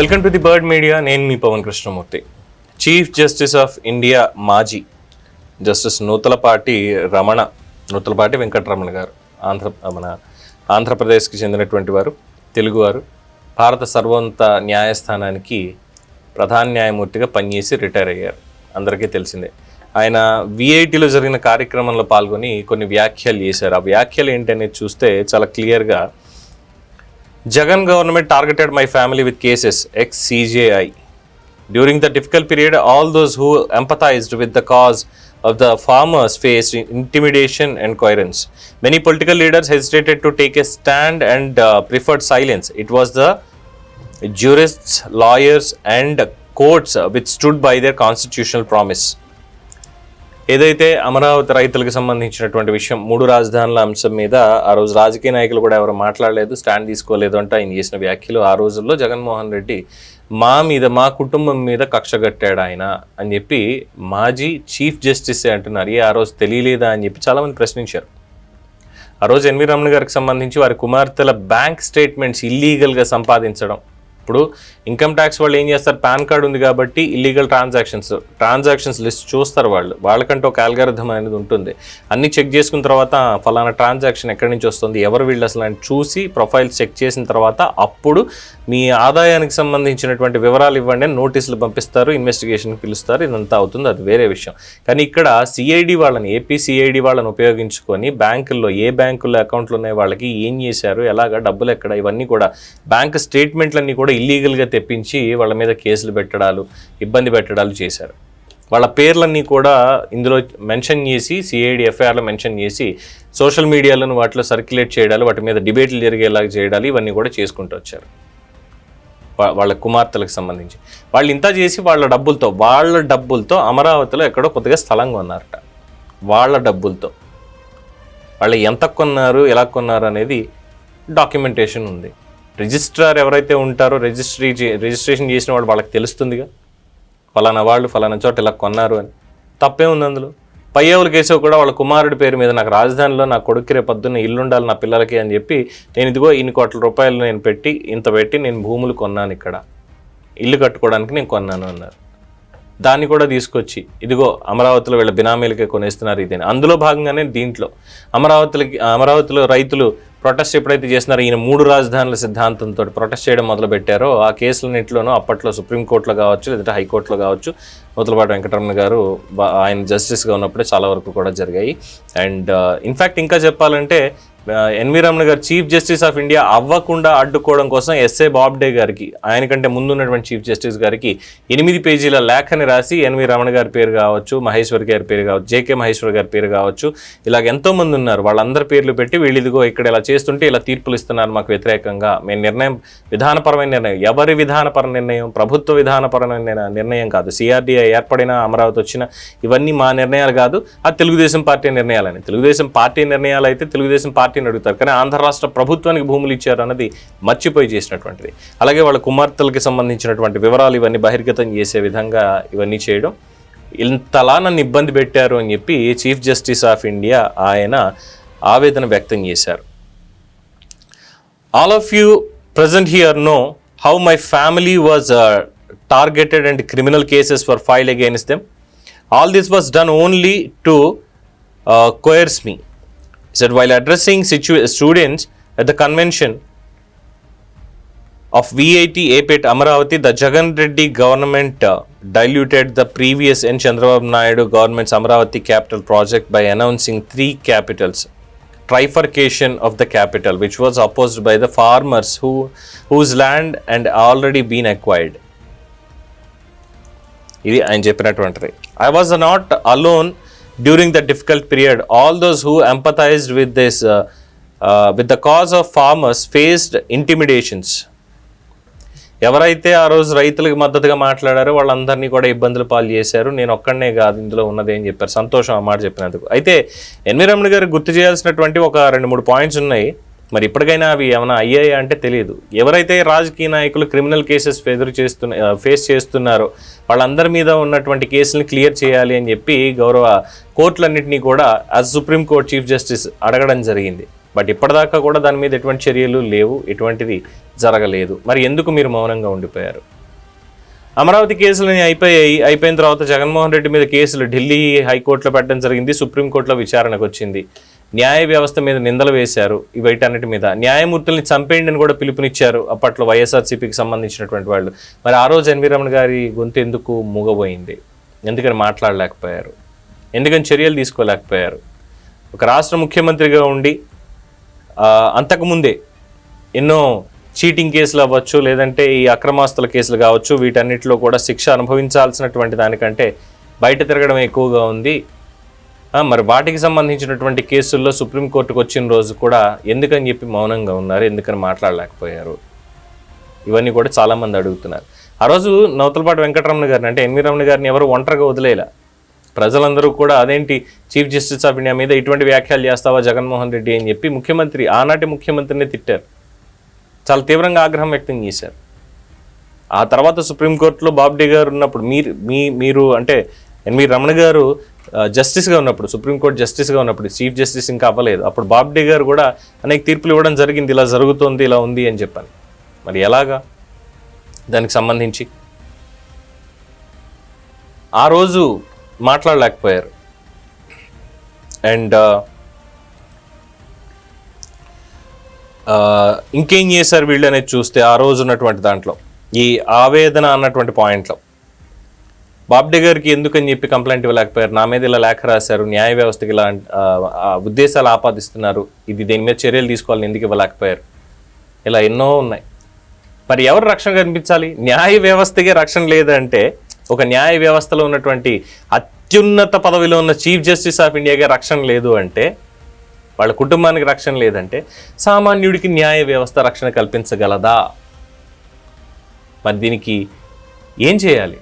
Welcome to the bird media. నేను మీ Pavan Krishnamurthy. Chief justice of India మాజీ justice Nuthalapati Ramana Nuthalapati Venkataramana గారు ఆంధ్ర మన ఆంధ్రప్రదేశ్కి చెందినటువంటి వారు తెలుగువారు భారత సర్వోన్నత న్యాయస్థానానికి ప్రధాన న్యాయమూర్తిగా పనిచేసి రిటైర్ అయ్యారు. అందరికీ తెలిసిందే. ఆయన విఐటిలో జరిగిన కార్యక్రమంలో పాల్గొని కొన్ని వ్యాఖ్యలు చేశారు. ఆ వ్యాఖ్యలు ఏంటనేది చూస్తే చాలా క్లియర్గా Jagan government targeted my family with cases ex CJI. During the difficult period, all those who empathized with the cause of the farmers faced intimidation and coerence. Many political leaders hesitated to take a stand and uh, preferred silence. It was the jurists, lawyers, and courts uh, which stood by their constitutional promise. ఏదైతే అమరావతి రైతులకు సంబంధించినటువంటి విషయం మూడు రాజధానుల అంశం మీద ఆ రోజు రాజకీయ నాయకులు కూడా ఎవరు మాట్లాడలేదు స్టాండ్ తీసుకోలేదు అంటే ఆయన చేసిన వ్యాఖ్యలు ఆ రోజుల్లో జగన్మోహన్ రెడ్డి మా మీద మా కుటుంబం మీద కక్ష కట్టాడు ఆయన అని చెప్పి మాజీ చీఫ్ జస్టిస్ అంటున్నారు. ఏ ఆ రోజు తెలియలేదా అని చెప్పి చాలామంది ప్రశ్నించారు. ఆ రోజు ఎన్వి రమణ గారికి సంబంధించి వారి కుమార్తెల బ్యాంక్ స్టేట్మెంట్స్ ఇల్లీగల్గా సంపాదించడం ఇప్పుడు ఇన్కమ్ ట్యాక్స్ వాళ్ళు ఏం చేస్తారు? పాన్ కార్డు ఉంది కాబట్టి ఇల్లీగల్ ట్రాన్సాక్షన్స్ ట్రాన్సాక్షన్స్ లిస్ట్ చూస్తారు వాళ్ళు. వాళ్ళకంటే ఒక ఆల్గారిథం అనేది ఉంటుంది. అన్ని చెక్ చేసుకున్న తర్వాత ఫలానా ట్రాన్సాక్షన్ ఎక్కడి నుంచి వస్తుంది? ఎవరు వీళ్ళు అసలు? అని చూసి ప్రొఫైల్స్ చెక్ చేసిన తర్వాత అప్పుడు మీ ఆదాయానికి సంబంధించినటువంటి వివరాలు ఇవ్వండి అని నోటీసులు పంపిస్తారు ఇన్వెస్టిగేషన్కి పిలుస్తారు. ఇదంతా అవుతుంది. అది వేరే విషయం. కానీ ఇక్కడ సిఐడి వాళ్ళని ఏపీ సిఐడి వాళ్ళని ఉపయోగించుకొని బ్యాంకుల్లో ఏ బ్యాంకుల్లో అకౌంట్లు ఉన్నాయి వాళ్ళకి ఏం చేశారు ఎలాగ డబ్బులు ఎక్కడ ఇవన్నీ కూడా బ్యాంక్ స్టేట్మెంట్లన్నీ కూడా ఇల్లీగల్గా తెప్పించి వాళ్ళ మీద కేసులు పెట్టడాలు ఇబ్బంది పెట్టడాలు చేశారు. వాళ్ళ పేర్లన్నీ కూడా ఇందులో మెన్షన్ చేసి సిఐడి ఎఫ్ఐఆర్లో మెన్షన్ చేసి సోషల్ మీడియాలను వాటిలో సర్క్యులేట్ చేయడాలు వాటి మీద డిబేట్లు జరిగేలాగా చేయడాలు ఇవన్నీ కూడా చేసుకుంటూ వచ్చారు. వాళ్ళ కుమార్తెలకు సంబంధించి. వాళ్ళు ఇంత చేసి వాళ్ళ డబ్బులతో వాళ్ళ డబ్బులతో అమరావతిలో ఎక్కడో కొద్దిగా స్థలం కొన్నారట వాళ్ళ డబ్బులతో. వాళ్ళు ఎంత కొన్నారు ఎలా కొన్నారు అనేది డాక్యుమెంటేషన్ ఉంది. రిజిస్ట్రార్ ఎవరైతే ఉంటారో రిజిస్ట్రీ చే- రిజిస్ట్రేషన్ చేసిన వాళ్ళు వాళ్ళకి తెలుస్తుందిగా. ఫలానా వాళ్ళు ఫలానా చోట ఇలా కొన్నారు అని. తప్పే ఉంది అందులో. పయ్యవుల కేశవ్ కూడా వాళ్ళ కుమారుడి పేరు మీద నాకు రాజధానిలో నా కొడుకు రేపు పొద్దున్న ఇల్లు ఉండాలి నా పిల్లలకి అని చెప్పి నేను ఇదిగో ఇన్ని కోట్ల రూపాయలు నేను పెట్టి ఇంత పెట్టి నేను భూములు కొన్నాను ఇక్కడ. ఇల్లు కట్టుకోవడానికి నేను కొన్నాను అన్నారు. దాన్ని కూడా తీసుకొచ్చి ఇదిగో అమరావతిలో వీళ్ళ బినామీలకే కొనేస్తున్నారు ఇదని అందులో భాగంగానే దీంట్లో అమరావతికి అమరావతిలో రైతులు ప్రొటెస్ట్ ఎప్పుడైతే చేస్తున్నారో ఈయన మూడు రాజధానుల సిద్ధాంతంతో ప్రొటెస్ట్ చేయడం మొదలుపెట్టారో ఆ కేసులన్నింటిలోనూ అప్పట్లో సుప్రీంకోర్టులో కావచ్చు లేదంటే హైకోర్టులో కావచ్చు నూతలపాటి వెంకటరమణ గారు ఆయన జస్టిస్గా ఉన్నప్పుడే చాలా వరకు కూడా జరిగాయి. అండ్ ఇన్ఫ్యాక్ట్ ఇంకా చెప్పాలంటే ఎన్వి రమణ గారు చీఫ్ జస్టిస్ ఆఫ్ ఇండియా అవ్వకుండా అడ్డుకోవడం కోసం ఎస్ఏ బాబ్డే గారికి ఆయనకంటే ముందు ఉన్నటువంటి చీఫ్ జస్టిస్ గారికి ఎనిమిది పేజీల లేఖని రాసి ఎన్వి రమణ గారి పేరు కావచ్చు మహేశ్వర్ గారి పేరు కావచ్చు జేకే మహేశ్వర్ గారి పేరు కావచ్చు ఇలాగ ఎంతో మంది ఉన్నారు. వాళ్ళందరి పేర్లు పెట్టి వీళ్ళు ఇక్కడ ఇలా చేస్తుంటే ఇలా తీర్పులు ఇస్తున్నారు మాకు వ్యతిరేకంగా. మేము నిర్ణయం విధానపరమైన నిర్ణయం ఎవరి విధానపర నిర్ణయం ప్రభుత్వ విధానపరమైన నిర్ణయం కాదు. సిఆర్డీఐ ఏర్పడిన అమరావతి వచ్చిన ఇవన్నీ మా నిర్ణయాలు కాదు. ఆ తెలుగుదేశం పార్టీ నిర్ణయాలని. తెలుగుదేశం పార్టీ నిర్ణయాలు అయితే తెలుగుదేశం పార్టీ పార్టీని అడుగుతారు. కానీ ఆంధ్ర రాష్ట్ర ప్రభుత్వానికి భూములు ఇచ్చారు అన్నది మర్చిపోయి చేసినటువంటిది. అలాగే వాళ్ళ కుమార్తెలకి సంబంధించినటువంటి వివరాలు ఇవన్నీ బహిర్గతం చేసే విధంగా ఇవన్నీ చేయడం. ఇంతలా నన్ను ఇబ్బంది పెట్టారు అని చెప్పి చీఫ్ జస్టిస్ ఆఫ్ ఇండియా ఆయన ఆవేదన వ్యక్తం చేశారు. All of you present here know how my family was targeted and criminal cases for file filed them all this was done only to coerce me. He said, while addressing situ- students at the convention of VIT APET Amaravati, the Jagan Reddy government uh, diluted the previous N. Chandrababu Naidu government's Amaravati capital project by announcing three capitals. Trifurcation of the capital, which was opposed by the farmers who whose land and already been acquired. ఇది ఆయన చెప్పినటువంటిది I was not alone during the difficult period all those who empathised with this with the cause of farmers faced intimidations ఎవరైతే ఆ రోజు రైతులకు మద్దతుగా మాట్లాడారో వాళ్ళందరినీ కూడా ఇబ్బందులు పాలు చేశారు. నేను ఒక్కడనే కాదు ఇందులో ఉన్నది అని చెప్పారు. సంతోషం ఆ మాట చెప్పినందుకు. అయితే ఎన్వి రమణ గారు గుర్తు చేయాల్సినటువంటి ఒక రెండు మూడు పాయింట్స్ ఉన్నాయి. మరి ఇప్పటికైనా అవి ఏమైనా అయ్యాయా అంటే తెలియదు. ఎవరైతే రాజకీయ నాయకులు క్రిమినల్ కేసెస్ ఎదురు చేస్తున్న ఫేస్ చేస్తున్నారో వాళ్ళందరి మీద ఉన్నటువంటి కేసులను క్లియర్ చేయాలి అని చెప్పి గౌరవ కోర్టులన్నింటినీ కూడా యాజ్ సుప్రీంకోర్టు చీఫ్ జస్టిస్ అడగడం జరిగింది. బట్ ఇప్పటిదాకా కూడా దాని మీద ఎటువంటి చర్యలు లేవు ఎటువంటిది జరగలేదు. మరి ఎందుకు మీరు మౌనంగా ఉండిపోయారు? అమరావతి కేసులని అయిపోయాయి అయిపోయిన తర్వాత జగన్మోహన్ రెడ్డి మీద కేసులు ఢిల్లీ హైకోర్టులో పెట్టడం జరిగింది సుప్రీంకోర్టులో విచారణకు వచ్చింది. న్యాయ వ్యవస్థ మీద నిందలు వేశారు. వీటన్నిటి మీద న్యాయమూర్తుల్ని చంపేయండి అని కూడా పిలుపునిచ్చారు అప్పట్లో వైఎస్ఆర్సీపీకి సంబంధించినటువంటి వాళ్ళు. మరి ఆ రోజు ఎన్వి రమణ గారి గొంతు ఎందుకు మూగబోయింది? ఎందుకని మాట్లాడలేకపోయారు? ఎందుకని చర్యలు తీసుకోలేకపోయారు? ఒక రాష్ట్ర ముఖ్యమంత్రిగా ఉండి అంతకుముందే ఎన్నో చీటింగ్ కేసులు అవ్వచ్చు లేదంటే ఈ అక్రమాస్తుల కేసులు కావచ్చు వీటన్నిటిలో కూడా శిక్ష అనుభవించాల్సినటువంటి దానికంటే బయట తిరగడం ఎక్కువగా ఉంది. మరి వాటికి సంబంధించినటువంటి కేసుల్లో సుప్రీంకోర్టుకు వచ్చిన రోజు కూడా ఎందుకని చెప్పి మౌనంగా ఉన్నారు ఎందుకని మాట్లాడలేకపోయారు? ఇవన్నీ కూడా చాలామంది అడుగుతున్నారు. ఆ రోజు నవతలపాటి వెంకటరమణ గారిని అంటే ఎన్వి రమణ గారిని ఎవరు ఒంటరిగా వదిలేలా ప్రజలందరూ కూడా అదేంటి చీఫ్ జస్టిస్ ఆఫ్ ఇండియా మీద ఇటువంటి వ్యాఖ్యలు చేస్తావా జగన్మోహన్ రెడ్డి అని చెప్పి ముఖ్యమంత్రి ఆనాటి ముఖ్యమంత్రిని తిట్టారు. చాలా తీవ్రంగా ఆగ్రహం వ్యక్తం చేశారు. ఆ తర్వాత సుప్రీంకోర్టులో బాబ్డే గారు ఉన్నప్పుడు మీరు మీ మీరు అంటే ఎన్వి రమణ గారు జస్టిస్గా ఉన్నప్పుడు సుప్రీంకోర్టు జస్టిస్గా ఉన్నప్పుడు చీఫ్ జస్టిస్ ఇంకా అవ్వలేదు. అప్పుడు బాబ్డే గారు కూడా అనేక తీర్పులు ఇవ్వడం జరిగింది. ఇలా జరుగుతోంది ఇలా ఉంది అని చెప్పాను. మరి ఎలాగా? దానికి సంబంధించి. ఆ రోజు మాట్లాడలేకపోయారు. అండ్ ఇంకేం చేశారు వీళ్ళు అనేది చూస్తే ఆ రోజు ఉన్నటువంటి దాంట్లో ఈ ఆవేదన అన్నటువంటి పాయింట్లో. బాబ్డే గారికి ఎందుకని చెప్పి కంప్లైంట్ ఇవ్వలేకపోయారు? నా మీద ఇలా లేఖ రాశారు న్యాయ వ్యవస్థకి ఇలా ఉద్దేశాలు ఆపాదిస్తున్నారు ఇది దీని మీద చర్యలు తీసుకోవాలని ఎందుకు ఇవ్వలేకపోయారు? ఇలా ఎన్నో ఉన్నాయి. మరి ఎవరు రక్షణ కనిపించాలి న్యాయ వ్యవస్థకే రక్షణ లేదంటే ఒక న్యాయ వ్యవస్థలో ఉన్నటువంటి అత్యున్నత పదవిలో ఉన్న చీఫ్ జస్టిస్ ఆఫ్ ఇండియాకే రక్షణ లేదు అంటే వాళ్ళ కుటుంబానికి రక్షణ లేదంటే సామాన్యుడికి న్యాయ వ్యవస్థ రక్షణ కల్పించగలదా? మరి దీనికి ఏం చేయాలి?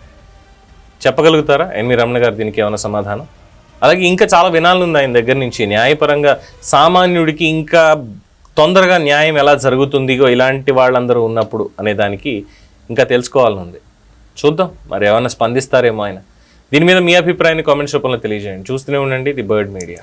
చెప్పగలుగుతారా? ఎన్వి రమణ గారు దీనికి ఏమైనా సమాధానం? అలాగే ఇంకా చాలా వినాలు ఉంది ఆయన దగ్గర నుంచి. న్యాయపరంగా సామాన్యుడికి ఇంకా తొందరగా న్యాయం ఎలా జరుగుతుందిగో ఇలాంటి వాళ్ళందరూ ఉన్నప్పుడు అనే దానికి ఇంకా తెలుసుకోవాలనుంది. చూద్దాం. మరి ఏమైనా స్పందిస్తారేమో ఆయన. దీని మీద మీ అభిప్రాయాన్ని కామెంట్స్ రూపంలో తెలియజేయండి. చూస్తూనే ఉండండి. The bird media.